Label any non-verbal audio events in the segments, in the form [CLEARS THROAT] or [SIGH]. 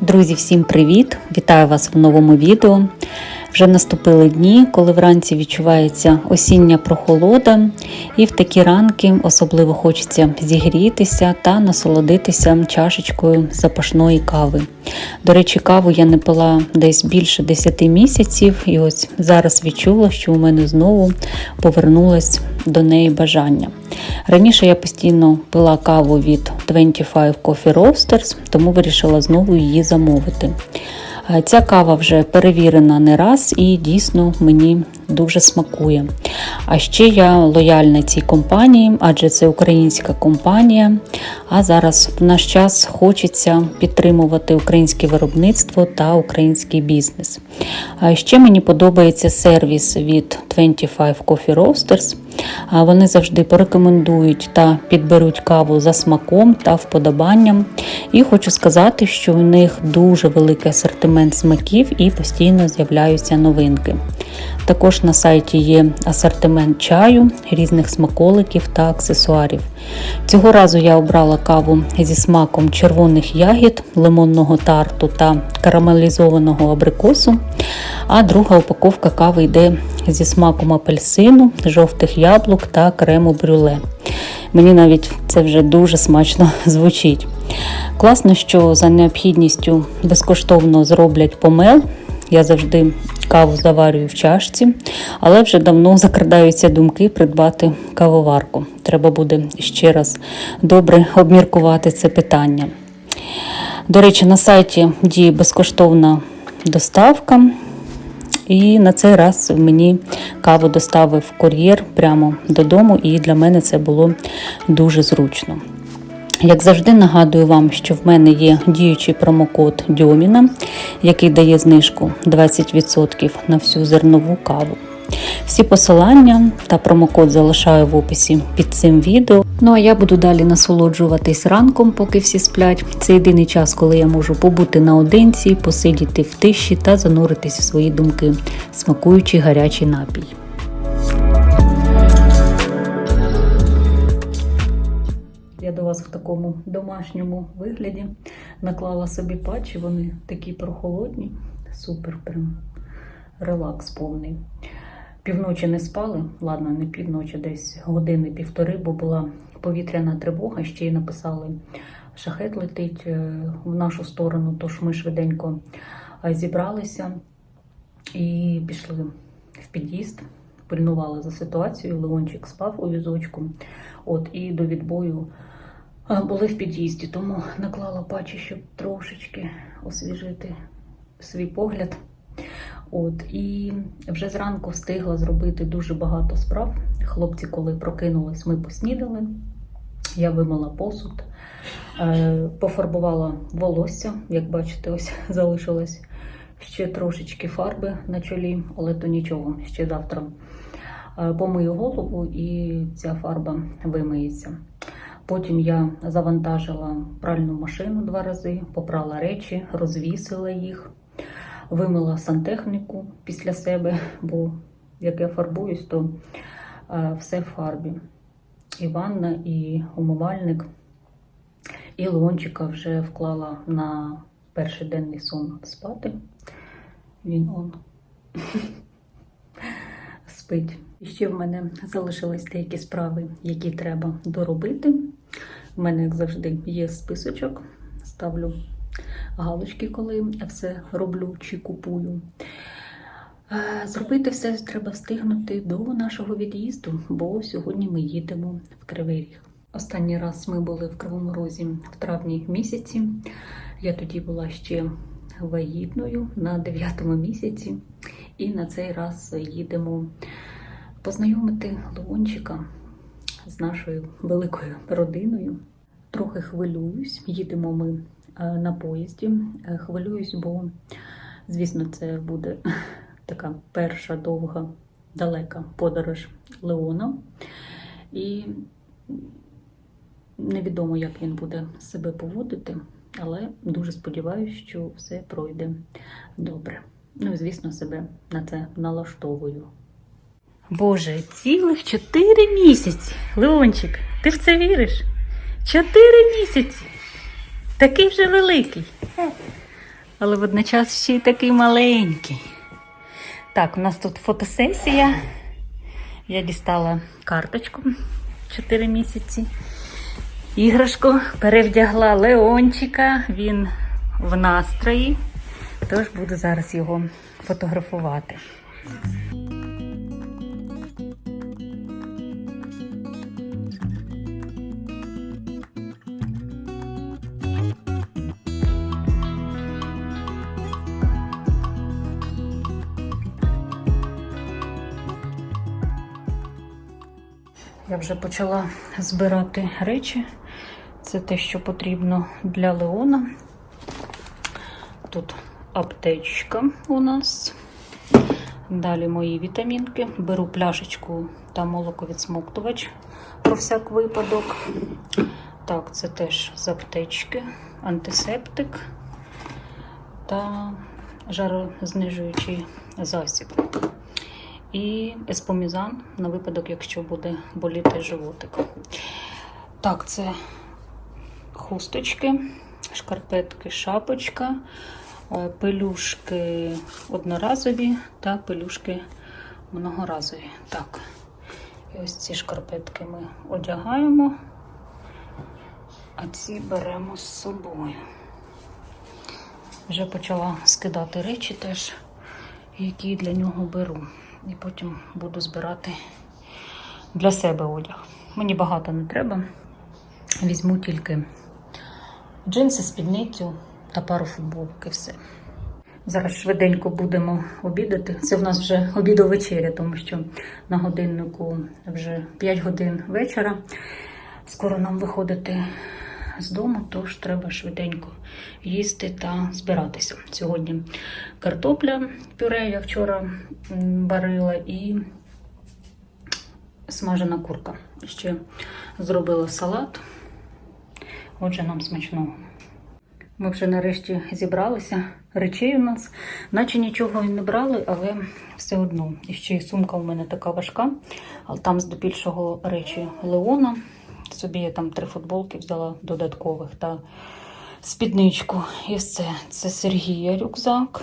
Друзі, всім привіт! Вітаю вас в новому відео. Вже наступили дні, коли вранці відчувається осіння прохолода, і в такі ранки особливо хочеться зігрітися та насолодитися чашечкою запашної кави. До речі, каву я не пила десь більше 10 місяців, і ось зараз відчула, що у мене знову повернулось до неї бажання. Раніше я постійно пила каву від 25 Coffee Roasters, тому вирішила знову її замовити. Е, Ця кава вже перевірена не раз і дійсно мені дуже смакує. А ще я лояльна цій компанії, адже це українська компанія. А зараз в наш час хочеться підтримувати українське виробництво та український бізнес. А ще мені подобається сервіс від 25 Coffee Roasters. Вони завжди порекомендують та підберуть каву за смаком та вподобанням. І хочу сказати, що у них дуже великий асортимент смаків і постійно з'являються новинки. Також на сайті є асортимент чаю, різних смаколиків та аксесуарів. Цього разу я обрала каву зі смаком червоних ягід, лимонного тарту та карамелізованого абрикосу. А друга упаковка кави йде зі смаком апельсину, жовтих яблук та крему брюле. Мені навіть це вже дуже смачно [LAUGHS] звучить. Класно, що за необхідністю безкоштовно зроблять помел. Я завжди каву заварюю в чашці, але вже давно закрадаються думки придбати кавоварку. Треба буде ще раз добре обміркувати це питання. До речі, на сайті діє безкоштовна доставка. І на цей раз мені каву доставив кур'єр прямо додому, і для мене це було дуже зручно. Як завжди, нагадую вам, що в мене є діючий промокод Дьоміна, який дає знижку 20% на всю зернову каву. Всі посилання та промокод залишаю в описі під цим відео. Ну а я буду далі насолоджуватись ранком, поки всі сплять. Це єдиний час, коли я можу побути наодинці, посидіти в тиші та зануритись в свої думки, смакуючи гарячий напій. Вас в такому домашньому вигляді наклала собі патчі, вони такі прохолодні. Супер, прям релакс повний. Півночі не спали, ладно, не півночі, десь години півтори, бо була повітряна тривога, ще й написали, шахет летить е, в нашу сторону, тож ми швиденько е, зібралися і пішли в під'їзд, пильнували за ситуацією. Леончик спав у візочку. От, і до відбою були в під'їзді, тому наклала патчі, щоб трошечки освіжити свій погляд. От і вже зранку встигла зробити дуже багато справ. Хлопці, коли прокинулись, ми поснідали. Я вимила посуд, е, пофарбувала волосся. Як бачите, ось [LAUGHS] залишилось ще трошечки фарби на чолі, але то нічого, ще завтра е, помию голову і ця фарба вимиється. Потім я завантажила пральну машину два рази, попрала речі, розвісила їх вимила сантехніку після себе, бо як я фарбуюсь, то е, все в фарбі. І ванна, і умивальник. І Леончика вже вклала на перший денний сон спати. Він он [LAUGHS] спить. І ще в мене залишились деякі справи, які треба доробити. У мене, як завжди, є списочок. Ставлю галочки, коли все роблю чи купую. Е, Зробити все треба встигнути до нашого від'їзду, бо сьогодні ми їдемо в Кривий Ріг. Останній раз ми були в Кривому Розі в травні місяці. Я тоді була ще вагітною на 9 місяці, і на цей раз їдемо познайомити Леончика з нашою великою родиною. Трохи хвилююсь, їдемо ми е, на поїзді. Е, Хвилююсь, бо, звісно, це буде [LAUGHS] така перша довга, далека подорож Леона. І невідомо, як він буде себе поводити, але дуже сподіваюся, що все пройде добре. Ну і, звісно, себе на це налаштовую. Боже, цілих чотири місяці. Леончик, ти в це віриш? Чотири місяці. Такий вже великий. Але водночас ще й такий маленький. Так, у нас тут фотосесія. Я дістала карточку 4 місяці. Іграшку перевдягла Леончика. Він в настрої. Тож буду зараз його фотографувати. Вже почала збирати речі. Це те, що потрібно для Леона. Тут аптечка у нас. Далі мої вітамінки. Беру пляшечку та молоковідсмоктувач про всяк випадок. Так, це теж з аптечки, антисептик та жарознижуючий засіб. І еспомізан на випадок, якщо буде боліти животик. Так, це хусточки, шкарпетки, шапочка, е, пелюшки одноразові та пелюшки многоразові. Так, і ось ці шкарпетки ми одягаємо, а ці беремо з собою. Вже почала скидати речі теж, які для нього беру. І потім буду збирати для себе одяг. Мені багато не треба. Візьму тільки джинси, спідницю та пару футболок і все. Зараз швиденько будемо обідати. Це в нас вже обідо-вечеря, тому що на годиннику вже 5 годин вечора. Скоро нам виходити з дому, тож треба швиденько їсти та збиратися. Сьогодні картопля пюре я вчора варила і смажена курка. Ще зробила салат. Отже, нам смачного. Ми вже нарешті зібралися. Речей у нас, наче нічого і не брали, але все одно. І ще й сумка у мене така важка, але там здебільшого речі Леона. Собі я там три футболки взяла додаткових та спідничку. І все. Це Сергія рюкзак.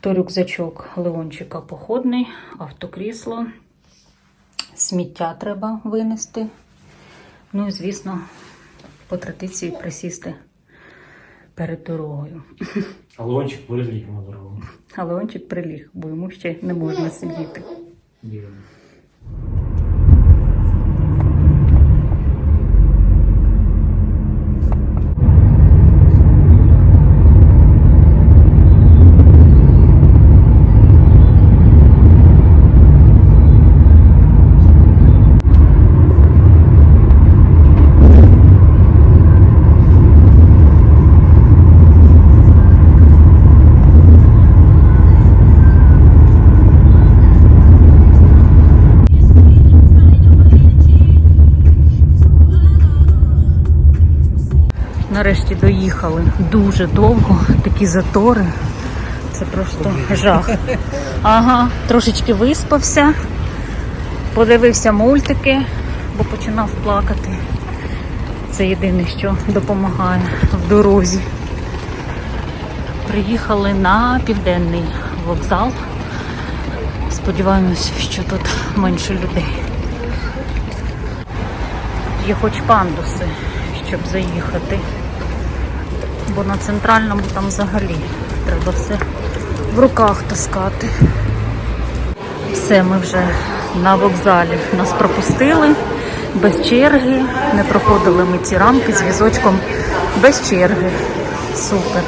То рюкзачок Леончика походний, автокрісло. Сміття треба винести. Ну і, звісно, по традиції присісти перед дорогою. А Леончик полезлік на дорогу. А Леончик приліг, бо йому ще не можна сидіти. Вірно. Нарешті доїхали дуже довго, такі затори. Це просто жах. Ага, трошечки виспався, подивився мультики, бо починав плакати. Це єдине, що допомагає в дорозі. Приїхали на південний вокзал. Сподіваємось, що тут менше людей. Є хоч пандуси, щоб заїхати. Бо на центральному там взагалі треба все в руках таскати. Все, ми вже на вокзалі нас пропустили без черги. Не проходили ми ці рамки з візочком без черги. Супер.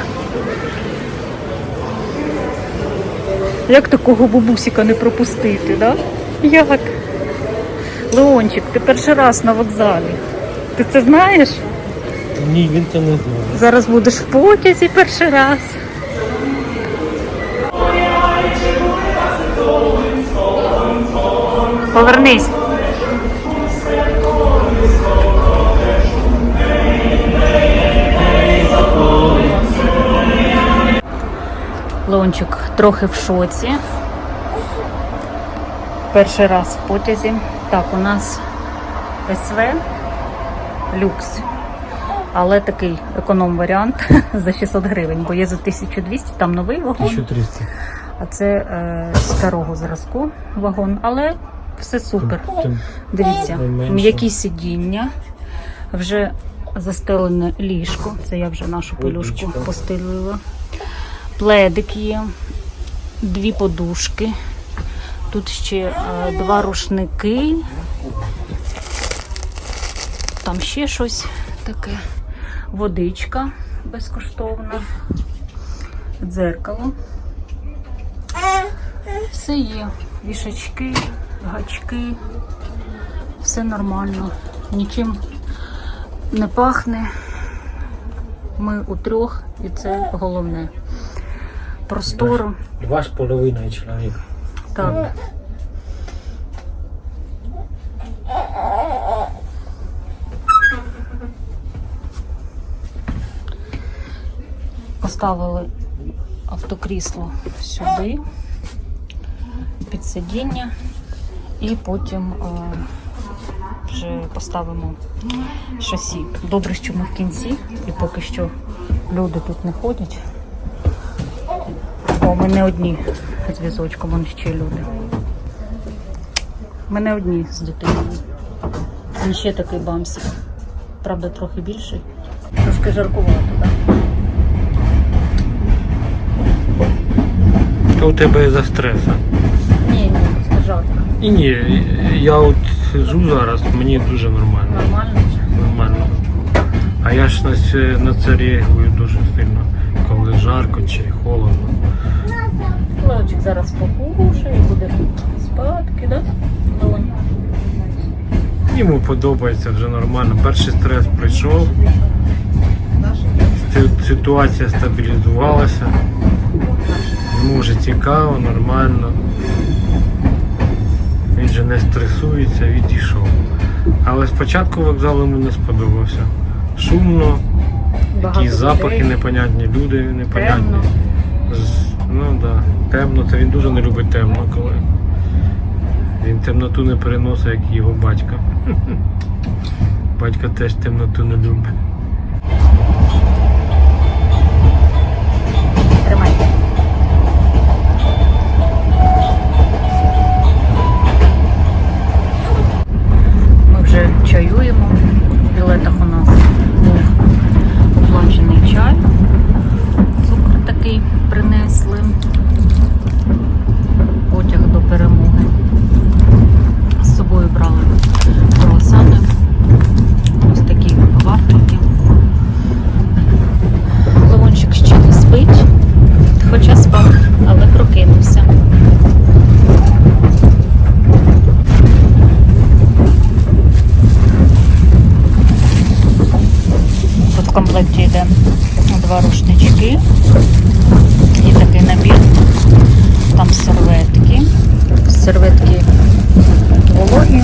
Як такого бабусіка не пропустити, да? Як? Леончик, ти перший раз на вокзалі. Ти це знаєш? Ні, він це не знає. Зараз будеш в потязі перший раз. Повернись. Лончик трохи в шоці. Перший раз в потязі. Так, у нас СВ люкс. Але такий економ-варіант [LAUGHS] за 600 гривень, бо є за 1200, там новий вагон, 1300. а це е, старого зразку вагон. Але все супер. Дивіться, м'які сидіння, вже застелене ліжко. Це я вже нашу полюшку постелила. Пледик є, дві подушки. Тут ще е, два рушники. Там ще щось таке. Водичка безкоштовна. Дзеркало. Все є. Вішачки, гачки. Все нормально. Нічим не пахне. Ми у трьох, і це головне. Просторо. Два з половиною чоловік. Так. Поставили автокрісло сюди, під сидіння, і потім е, вже поставимо шасі. Добре, що ми в кінці, і поки що люди тут не ходять. О, ми не одні з візочком, вон ще люди. Ми не одні з дитиною. Він ще такий бамсик. Правда, трохи більший. Трошки жаркувато, так? То у тебе за стреса. Ні, ні, жарко. І ні, я от сижу зараз, мені дуже нормально. Нормально. Нормально. А я ж на це, на це реагую дуже сильно, коли жарко чи холодно. Левчик зараз покушає, буде спадки, так? Долонь. Йому подобається вже нормально. Перший стрес пройшов. Ситуація стабілізувалася. Йому вже цікаво, нормально. Він же не стресується, відійшов. Але спочатку вокзал йому не сподобався. Шумно, Багато якісь запахи людей. непонятні, люди непонятні. Темно. Ну так, да. темно, це він дуже не любить темно, коли він темноту не переносить, як і його батько. [LAUGHS] Батько теж темноту не любить. Тримайте. Чаюємо. В білетах у нас був оплачений чай. Цукор такий принесли. Потяг до перемоги. З собою брали круасани. Ось такі вафельки. Лавончик ще не спить, хоча спав, але прокинувся. Тут в комплекті йде два рушнички і такий набір. Там серветки. Серветки вологі,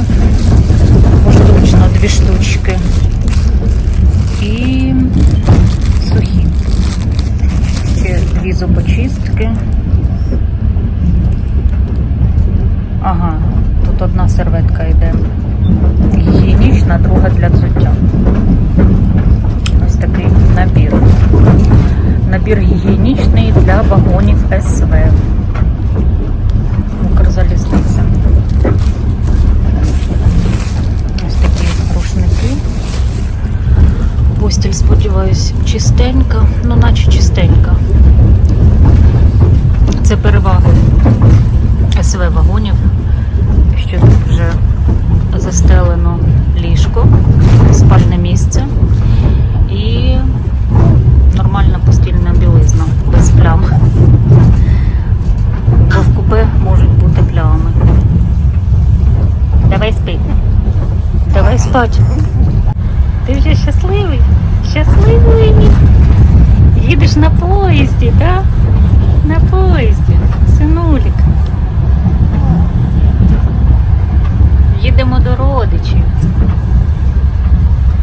поштучно дві штучки. І сухі. Ще дві зубочистки. Ага, тут одна серветка йде гігієнічна, друга для взуття. Набір. Набір гігієнічний для вагонів СВ. Укрзалізниця. Ось такі рушники. Постіль, сподіваюсь, чистенька, ну наче чистенька. Це переваги СВ вагонів, що тут вже застелено ліжко, спальне місце і Давай спи. Давай спать. Ти вже щасливий? Щасливий. Їдеш на поїзді, так? На поїзді, синулік. Їдемо до родичів.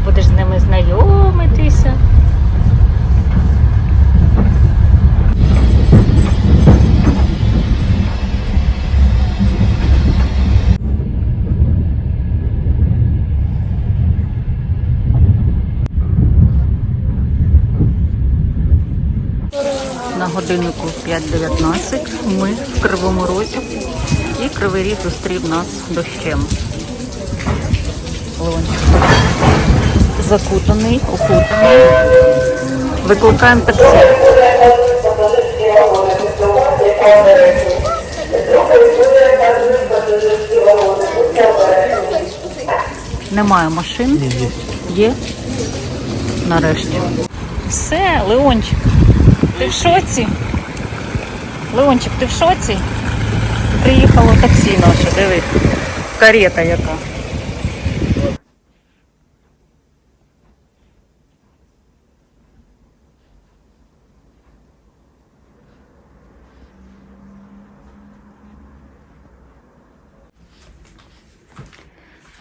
Будеш з ними знайомитися. Годиннику 5.19. Ми в Кривому Розі. І Кривий Ріг зустрів нас дощем. Леончик закутаний, окутаний. Викликаємо таксі. Немає машин. Є. Нарешті. Все, Леончик. Ти в шоці? Леончик, ти в шоці? Приїхало таксі наше, диви. Карета яка.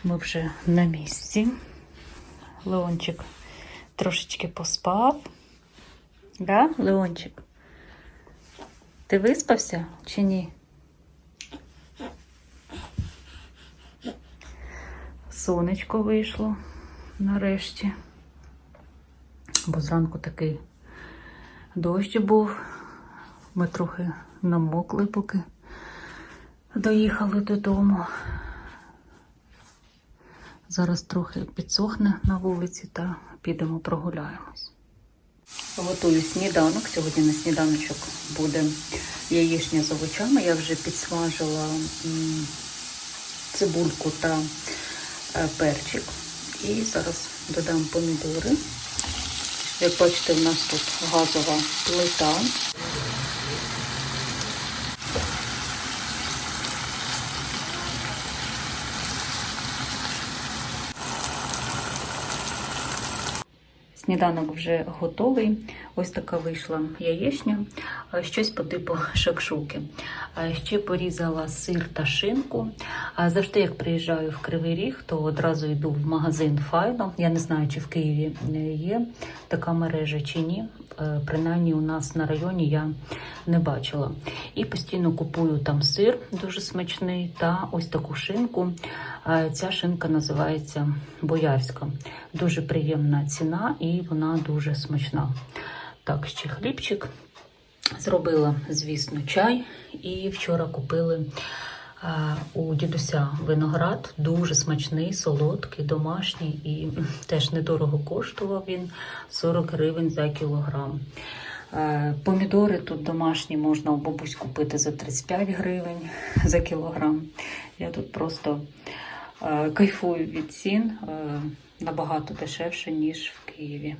Ми вже на місці. Леончик трошечки поспав. Да, Леончик? Ти виспався чи ні? Сонечко вийшло нарешті. Бо зранку такий дощ був. Ми трохи намокли, поки доїхали додому. Зараз трохи підсохне на вулиці та підемо прогуляємось. Готую сніданок. Сьогодні на сніданочок буде яєчня з овочами. Я вже підсмажила цибульку та е, перчик. І зараз додам помідори. Як бачите, в нас тут газова плита. Сніданок вже готовий. Ось така вийшла яєчня, щось по типу шакшуки. Ще порізала сир та шинку. Завжди, як приїжджаю в Кривий Ріг, то одразу йду в магазин Файно. Я не знаю, чи в Києві є така мережа чи ні. Е, Принаймні у нас на районі я не бачила. І постійно купую там сир дуже смачний та ось таку шинку. Е, Ця шинка називається Боярська. Дуже приємна ціна і вона дуже смачна. Так, ще хлібчик. Зробила, звісно, чай. І вчора купили у дідуся виноград. Дуже смачний, солодкий, домашній і [LAUGHS] теж недорого коштував він 40 гривень за кілограм. Е, Помідори тут домашні можна у бабусь купити за 35 гривень за кілограм. Я тут просто е, кайфую від цін е, набагато дешевше, ніж в Києві.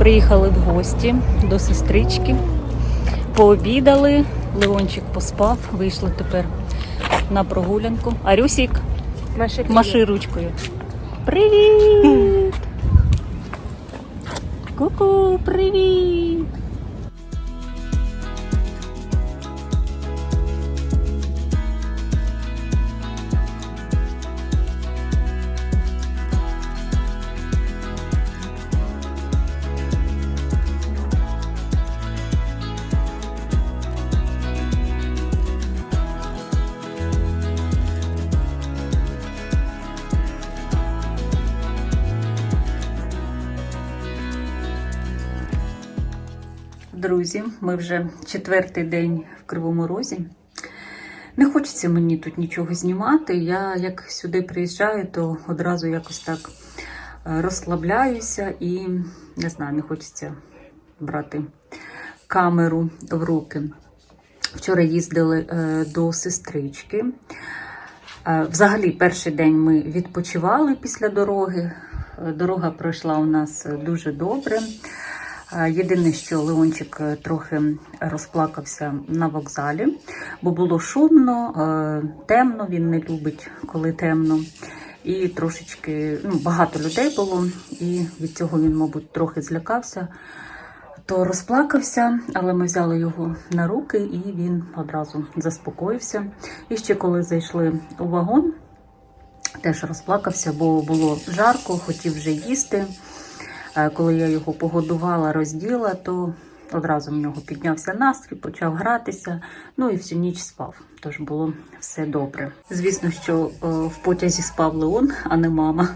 Приїхали в гості до сестрички, пообідали, Леончик поспав, вийшли тепер на прогулянку. Арюсік, маши, маши ручкою. Привіт! Ку-ку, привіт! Друзі, ми вже четвертий день в Кривому Розі. Не хочеться мені тут нічого знімати. Я як сюди приїжджаю, то одразу якось так е, розслабляюся і не знаю, не хочеться брати камеру в руки. Вчора їздили е, до сестрички. Е, Взагалі, перший день ми відпочивали після дороги. Дорога пройшла у нас дуже добре. Єдине, що Леончик е, трохи розплакався на вокзалі, бо було шумно, е, темно, він не любить, коли темно. І трошечки ну, багато людей було, і від цього він, мабуть, трохи злякався. То розплакався, але ми взяли його на руки, і він одразу заспокоївся. І ще коли зайшли у вагон, теж розплакався, бо було жарко, хотів вже їсти. Е, Коли я його погодувала, розділа, то одразу в нього піднявся настрій, почав гратися, ну і всю ніч спав. Тож було все добре. Звісно, що е, в потязі спав Леон, а не мама.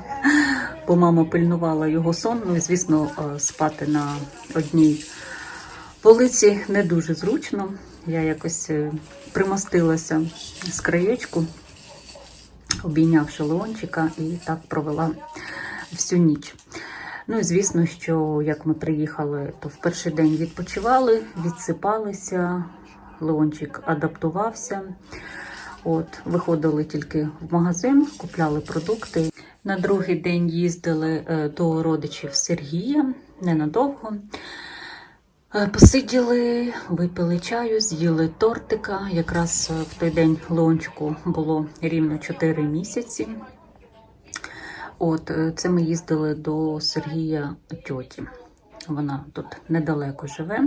Бо мама пильнувала його сон. Ну і звісно, е, спати на одній полиці не дуже зручно. Я якось примостилася з краєчку, обійнявши Леончика, і так провела всю ніч. Ну і звісно, що як ми приїхали, то в перший день відпочивали, відсипалися, Леончик адаптувався. От, виходили тільки в магазин, купляли продукти. На другий день їздили е, до родичів Сергія ненадовго. Е, Посиділи, випили чаю, з'їли тортика. Якраз е, в той день Леончику було рівно 4 місяці. От, е, це ми їздили до Сергія тьоті. Вона тут недалеко живе.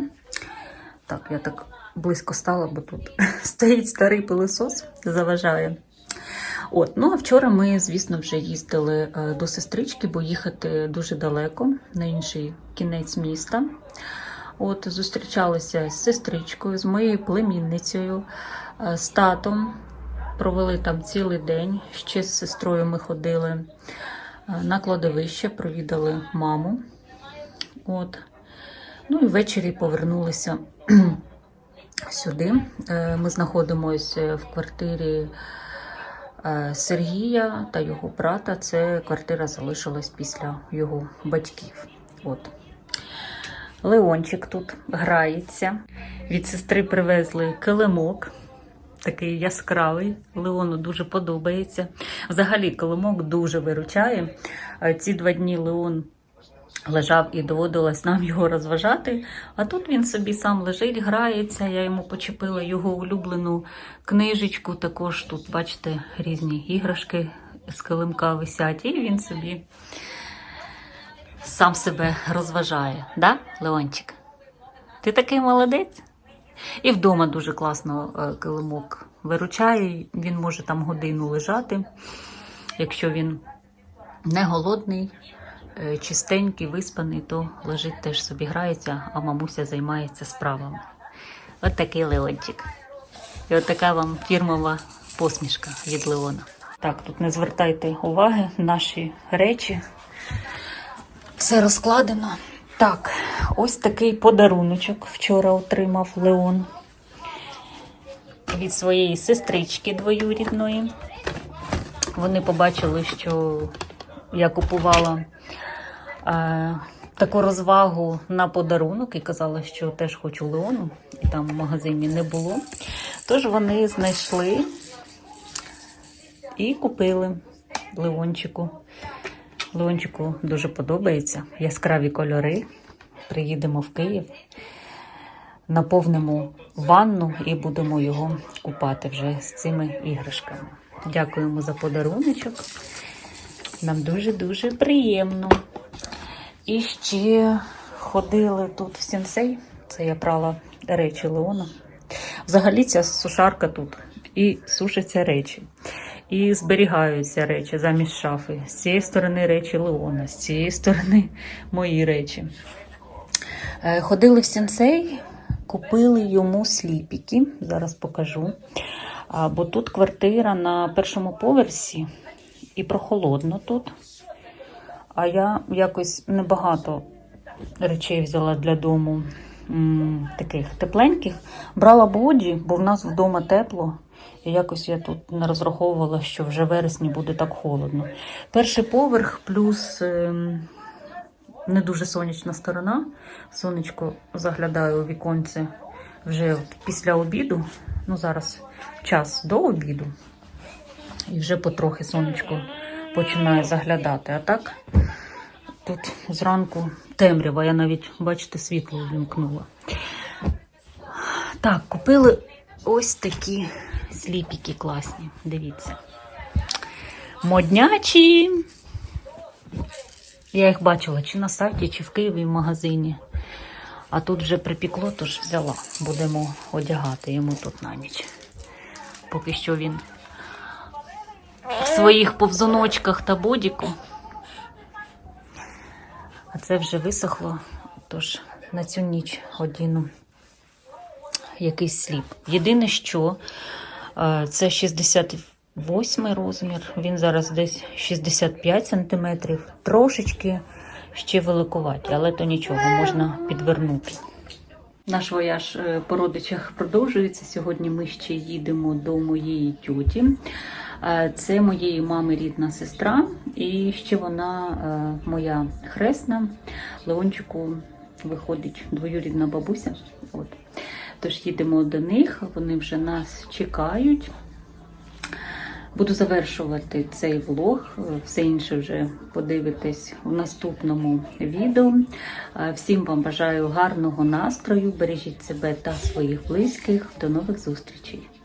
Так, я так близько стала, бо тут [LAUGHS] стоїть старий пилосос, заважає. От, ну а вчора ми, звісно, вже їздили е, до сестрички, бо їхати дуже далеко, на інший кінець міста. От, зустрічалися з сестричкою, з моєю племінницею, е, з татом. Провели там цілий день. Ще з сестрою ми ходили на кладовище, провідали маму. От. Ну і ввечері повернулися [CLEARS THROAT] сюди. Е, Ми знаходимося в квартирі е, Сергія та його брата. Це квартира залишилась після його батьків. От. Леончик тут грається. Від сестри привезли килимок. Такий яскравий, Леону дуже подобається. Взагалі, килимок дуже виручає. Е, Ці два дні Леон лежав і доводилось нам його розважати. А тут він собі сам лежить, грається. Я йому почепила його улюблену книжечку. Також тут, бачите, різні іграшки з килимка висять, і він собі сам себе розважає. Да, Леончик? Ти такий молодець? І вдома дуже класно е, килимок виручає. Він може там годину лежати, якщо він не голодний, е, чистенький, виспаний, то лежить теж собі грається, а мамуся займається справами. От такий Леончик. І от така вам фірмова посмішка від Леона. Так, тут не звертайте уваги, наші речі. Все розкладено. Так, ось такий подаруночок вчора отримав Леон від своєї сестрички двоюрідної. Вони побачили, що я купувала е, таку розвагу на подарунок і казала, що теж хочу Леону, і там в магазині не було. Тож вони знайшли і купили Леончику. Леончику дуже подобається. Яскраві кольори. приїдемо в Київ, наповнимо ванну і будемо його купати вже з цими іграшками. Дякуємо за подаруночок. Нам дуже-дуже приємно. І ще ходили тут в сенсей. Це я прала речі Леона. Взагалі ця сушарка тут і сушаться речі, і зберігаються речі замість шафи. З цієї сторони речі Леона, з цієї сторони [LAUGHS] мої речі. Е, Ходили в сенсей, купили йому сліпіки. Зараз покажу. Бо тут квартира на першому поверсі і прохолодно тут. А я якось небагато речей взяла для дому таких тепленьких. Брала боді, бо в нас вдома тепло. І якось я тут не розраховувала, що вже вересні буде так холодно. Перший поверх плюс ем, не дуже сонячна сторона. Сонечко заглядаю у віконце вже після обіду. Ну, зараз час до обіду. І вже потрохи сонечко починає заглядати. А так тут зранку темрява. Я навіть, бачите, світло вімкнула. Так, купили ось такі сліпіки класні. Дивіться. Моднячі. Я їх бачила чи на сайті, чи в Києві в магазині. А тут вже припікло, тож взяла. Будемо одягати йому тут на ніч. Поки що він в своїх повзуночках та бодіку. А це вже висохло, тож на цю ніч одіну якийсь сліп. Єдине, що це 68 розмір, він зараз десь 65 сантиметрів, трошечки ще великуваті, але то нічого, можна підвернути. Наш вояж е, по родичах продовжується. Сьогодні ми ще їдемо до моєї тьоті. Е, Це моєї мами рідна сестра, і ще вона е, моя хресна. Леончику виходить двоюрідна бабуся. От. Тож їдемо до них, вони вже нас чекають. Буду завершувати цей влог. Все інше вже подивитесь у наступному відео. Всім вам бажаю гарного настрою. Бережіть себе та своїх близьких. До нових зустрічей!